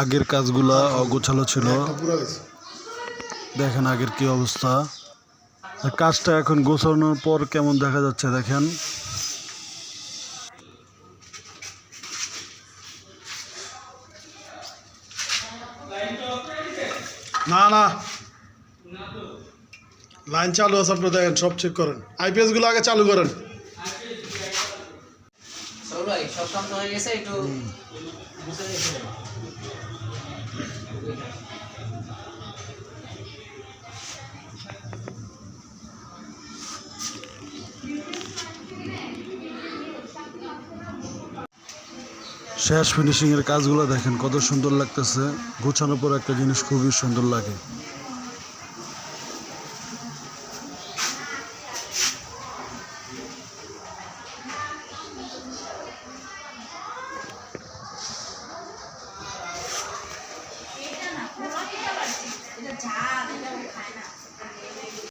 আগের কাজগুলা অগোছালো ছিল। দেখেন আগের কি অবস্থা। কাজটা এখন গোছানোর পর কেমন দেখা যাচ্ছে দেখেন। না না। লাইন চালু আছে আপনি দেখেন সব চেক করেন। আইপিএসগুলো আগে চালু করেন। সব শান্ত হয়ে গেছে একটু শেষ ফিনিশিংয়ের কাজগুলো দেখেন কত সুন্দর লাগতেছে। গোছানোর পর একটা জিনিস খুবই সুন্দর লাগে।